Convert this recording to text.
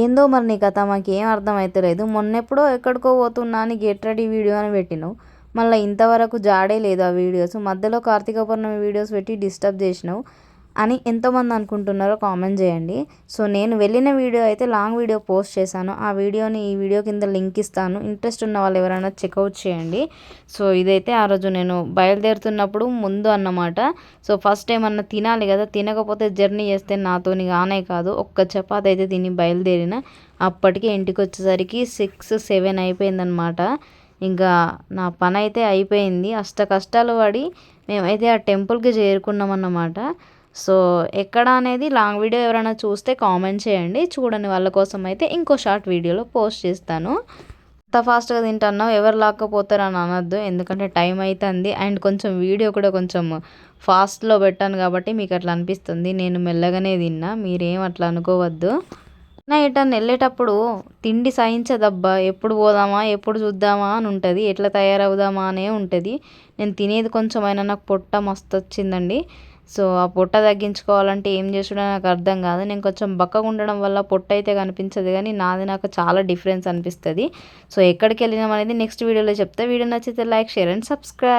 ఏందో మరి నీ కథ మాకేం అర్థమవుతలేదు మొన్నెప్పుడో ఎక్కడికో పోతున్నా అని గెట్ రెడీ వీడియో అని పెట్టినావు మళ్ళీ ఇంతవరకు జాడే లేదు ఆ వీడియోస్. మధ్యలో కార్తీక పౌర్ణమి వీడియోస్ పెట్టి డిస్టర్బ్ చేసినావు. అని ఎంతోమంది అనుకుంటున్నారో కామెంట్ చేయండి. సో నేను వెళ్ళిన వీడియో అయితే లాంగ్ వీడియో పోస్ట్ చేశాను. ఆ వీడియోని ఈ వీడియో కింద లింక్ ఇస్తాను. ఇంట్రెస్ట్ ఉన్న వాళ్ళు ఎవరైనా చెక్అవుట్ చేయండి. సో ఇదైతే ఆ రోజు నేను బయలుదేరుతున్నప్పుడు ముందు అన్నమాట. సో ఫస్ట్ ఏమన్నా తినాలి కదా. తినకపోతే జర్నీ చేస్తే నాతోని కానే కాదు. ఒక్క చపాతి అయితే తిని బయలుదేరిన. అప్పటికి ఇంటికి వచ్చేసరికి సిక్స్ సెవెన్ అయిపోయిందనమాట ఇంకా నా పని అయితే అయిపోయింది. అష్ట కష్టాలు పడి మేమైతే ఆ టెంపుల్కి చేరుకున్నాం అన్నమాట సో ఎక్కడ అనేది లాంగ్ వీడియో ఎవరైనా చూస్తే కామెంట్ చేయండి. చూడని వాళ్ళ కోసం అయితే ఇంకో షార్ట్ వీడియోలో పోస్ట్ చేస్తాను. అంత ఫాస్ట్గా తింటున్నావు ఎవరు లాక్కపోతారు అని అనొద్దు. ఎందుకంటే టైం అవుతుంది అండ్ కొంచెం వీడియో కూడా కొంచెం ఫాస్ట్లో పెట్టాను కాబట్టి మీకు అట్లా అనిపిస్తుంది. నేను మెల్లగానే తిన్నా. మీరేం అట్లా అనుకోవద్దు. నైట్ అని వెళ్ళేటప్పుడు తిండి సహించదబ్బా ఎప్పుడు పోదామా ఎప్పుడు చూద్దామా అని ఉంటుంది. ఎట్లా తయారవుదామా అనే ఉంటుంది. నేను తినేది కొంచెమైనా నాకు పొట్ట మస్తు వచ్చిందండి సో ఆ పొట్ట తగ్గించుకోవాలంటే ఏం చేసుడో నాకు అర్థం కాదు. నేను కొంచెం బక్కగా ఉండడం వల్ల పొట్ట అయితే కనిపించదు కానీ నాది నాకు చాలా డిఫరెన్స్ అనిపిస్తుంది. సో ఎక్కడికి వెళ్ళినాం అనేది నెక్స్ట్ వీడియోలో చెప్తే. వీడియో నచ్చితే లైక్ షేర్ అండ్ సబ్స్క్రైబ్.